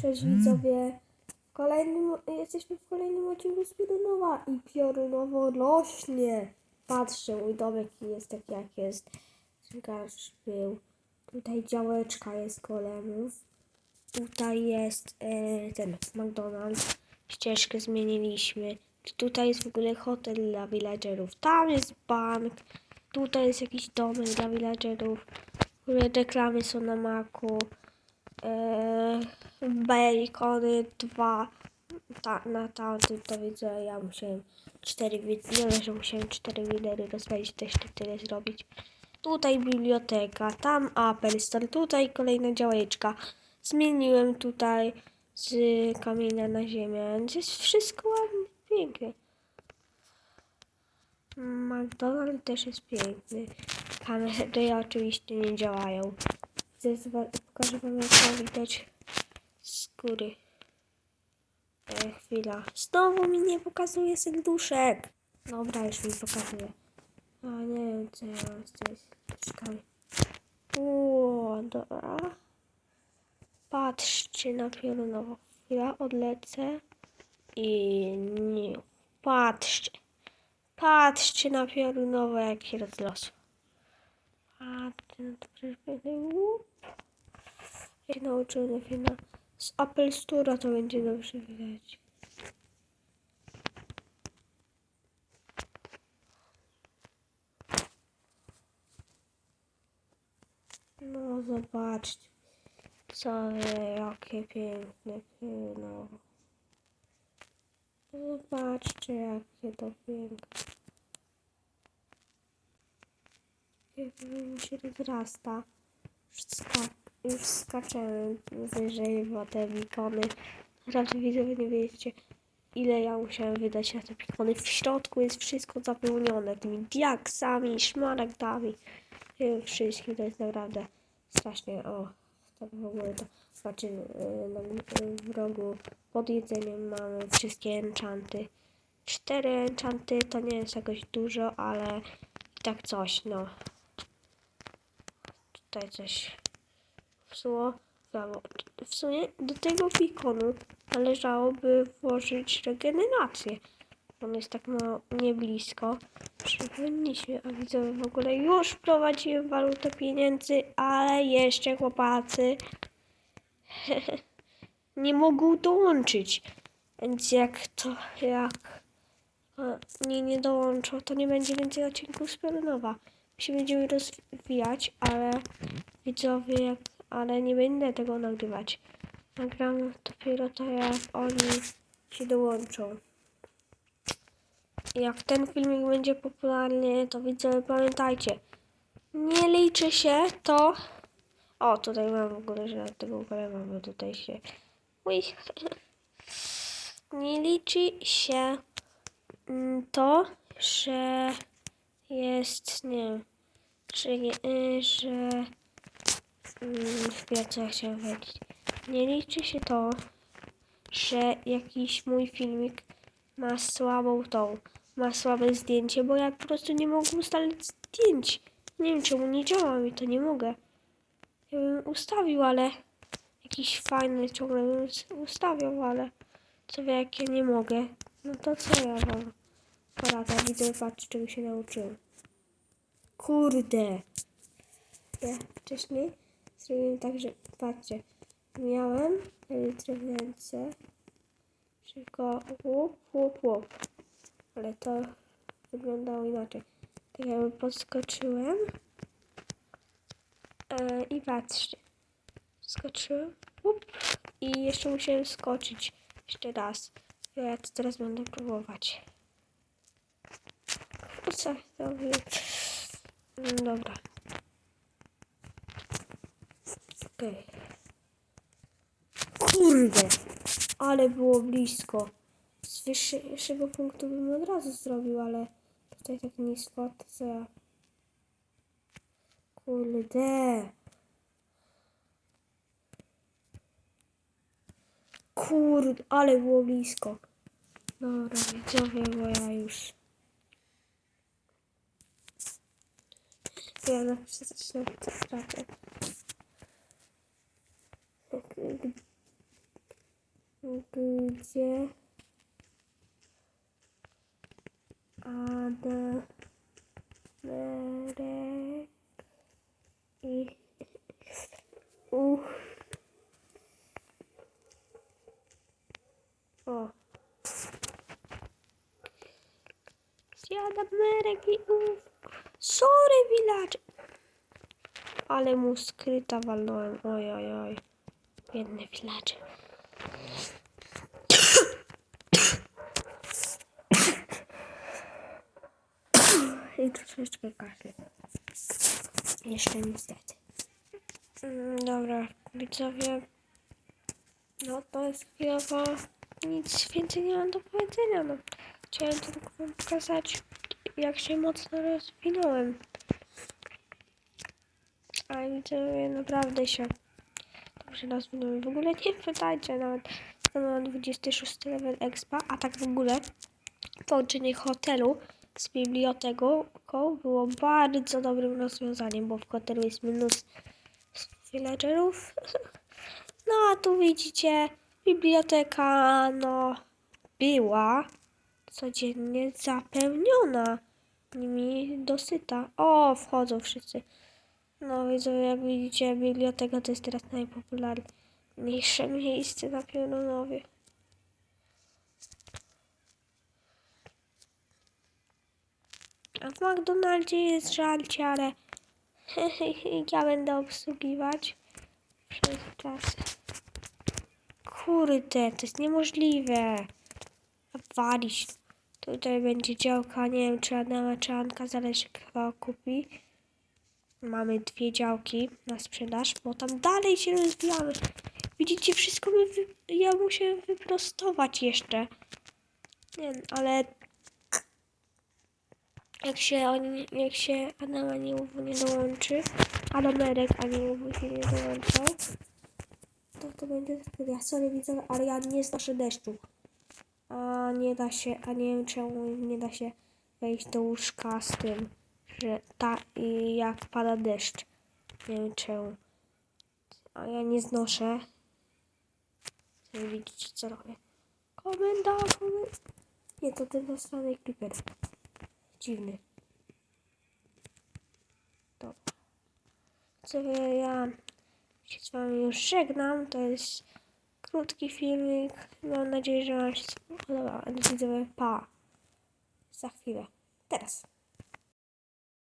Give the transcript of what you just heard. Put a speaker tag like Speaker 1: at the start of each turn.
Speaker 1: Cześć widzowie. W Kolejnym, jesteśmy w kolejnym odcinku z Piorunowa i piorunowo rośnie. Patrzcie, mój domek jest taki jak jest. Gasz był. Tutaj działeczka jest golemów. Tutaj jest e, ten McDonald's. Ścieżkę zmieniliśmy. Tutaj jest w ogóle hotel dla villagerów. Tam jest bank. Tutaj jest jakiś domek dla villagerów. W ogóle reklamy są na maku. Eee, bacony dwa. Ta, na tamtym to widzę ja musiałem cztery wi- nie wiem, że musiałem cztery widery rozwalić też ty- tyle zrobić. Tutaj biblioteka tam Apple Store tutaj kolejna działeczka. Zmieniłem tutaj z kamienia na ziemię jest wszystko ładnie pięknie. McDonald's też jest piękny. Kamery oczywiście nie działają. Pokażę wam jak to widać z góry. E, chwila. Znowu mi nie pokazuje serduszek. Dobra, już mi pokazuje. A nie wiem co ja. Czekaj. O, dobra. Patrzcie na piorunowo. Chwila, odlecę. I nie. Patrzcie. Patrzcie na piorunowo jak się rozlosło. Patrzcie na to przecież będę... Łup. Ja się nauczyłem lepiej na... Z Apple Store'a to będzie dobrze widać. No zobaczcie. Co jakie piękne no. Zobaczcie jakie to piękne. Jak mi się rozrasta. Ska- już skaczemy wyżej w te bikony. Naprawdę widzowie nie wiecie ile ja musiałem wydać na te bikony. W środku jest wszystko zapełnione tymi diaksami, szmaragdami. Tym wszystkim to jest naprawdę strasznie. O, tak w ogóle to znaczy na yy, w rogu pod jedzeniem mamy wszystkie enchanty. Cztery enchanty to nie jest jakoś dużo, ale i tak coś, no. Tutaj coś wsuło. Brawo. W sumie do tego pikonu należałoby włożyć regenerację. On jest tak no nie blisko. Powinniśmy, a widzowie w ogóle już wprowadziłem walutę pieniędzy, ale jeszcze chłopacy nie mogą dołączyć. Więc jak to, jak nie, nie dołączą, to nie będzie więcej odcinków z. My się będziemy rozwijać, ale widzowie, jak, ale nie będę tego nagrywać. Nagram dopiero to, jak oni się dołączą. Jak ten filmik będzie popularny, to widzowie pamiętajcie, nie liczy się to... O, tutaj mam w ogóle, że tego ogóle mamy tutaj się... Uj. Nie liczy się mm, to, że jest, nie wiem, że, y, że mm, chwilę, co ja chciałem powiedzieć. Nie liczy się to, że jakiś mój filmik ma słabą tą, ma słabe zdjęcie, bo ja po prostu nie mogę ustalić zdjęć. Nie wiem czemu nie działa mi to, nie mogę. Ja bym ustawił, ale jakiś fajny ciągle bym ustawiał, ale co wie jak ja nie mogę, no to co ja wam poradzę, widzę, patrz czego się nauczyłem. Kurde. Ja wcześniej zrobiłem tak, że patrzcie, miałem litrę w ręce, szybko łup, łup, łup. Ale to wyglądało inaczej. Tak jakby podskoczyłem e, i patrzcie. Skoczyłem łup, i jeszcze musiałem skoczyć jeszcze raz. Ja to teraz będę próbować. Kurczę, to by... Mm, Dobra. Okej. Kurde! Ale było blisko. Z wyższego punktu bym od razu zrobił, ale tutaj tak co ja... Kurde! Kurde, ale było blisko. Dobra, widzowie, bo ja już... Ja na przestrzeni to stracę. Gdzie Adamerek i u. O. Adamerek i u? Sorry village. Ale mu skryta walnąłem. Oj oj oj. Biedny village I troszeczkę kaszle. Jeszcze niestety. Mm, Dobra, widzowie. No to jest chwilowo nic więcej nie mam do powiedzenia. No. Chciałem tylko wam pokazać, jak się mocno rozwinąłem. A widzowie naprawdę się dobrze rozwinąłem. W ogóle nie pytajcie nawet. Jestem na 26 level expa, a tak w ogóle połączenie hotelu z biblioteką było bardzo dobrym rozwiązaniem, bo w hotelu jest mnóstwo villagerów. No a tu widzicie, biblioteka no była codziennie zapełniona nimi dosyta. O, wchodzą wszyscy. No widzowie, jak widzicie, biblioteka to jest teraz najpopularniejsze miejsce na Piorunowie. A w McDonaldzie jest żarcie, ale ja będę obsługiwać przez czas. Kurde, to jest niemożliwe. Walić. Tutaj będzie działka, nie wiem czy Adama czy Anka, zależy chyba kupi. Mamy dwie działki na sprzedaż, bo tam dalej się rozwijamy. Widzicie, wszystko mi wy... ja muszę wyprostować jeszcze. Nie wiem, ale jak się oni, jak się Adam Aniołów nie dołączy, Adamerek Aniołów się nie dołączą, to to będzie ja sorry widzowie, ale ja nie znoszę deszczu. A nie da się, a nie wiem czemu nie da się wejść do łóżka z tym, że ta i jak pada deszcz. Nie wiem czemu. A ja nie znoszę. Widzicie co robię. Komenda, komenda. Nie, to ten dostany creeper. Dziwny. Dobra. Co ja się z wami już żegnam. To jest krótki filmik. Mam nadzieję, że wam się spodobał. Widzowie, pa. Za chwilę. Teraz.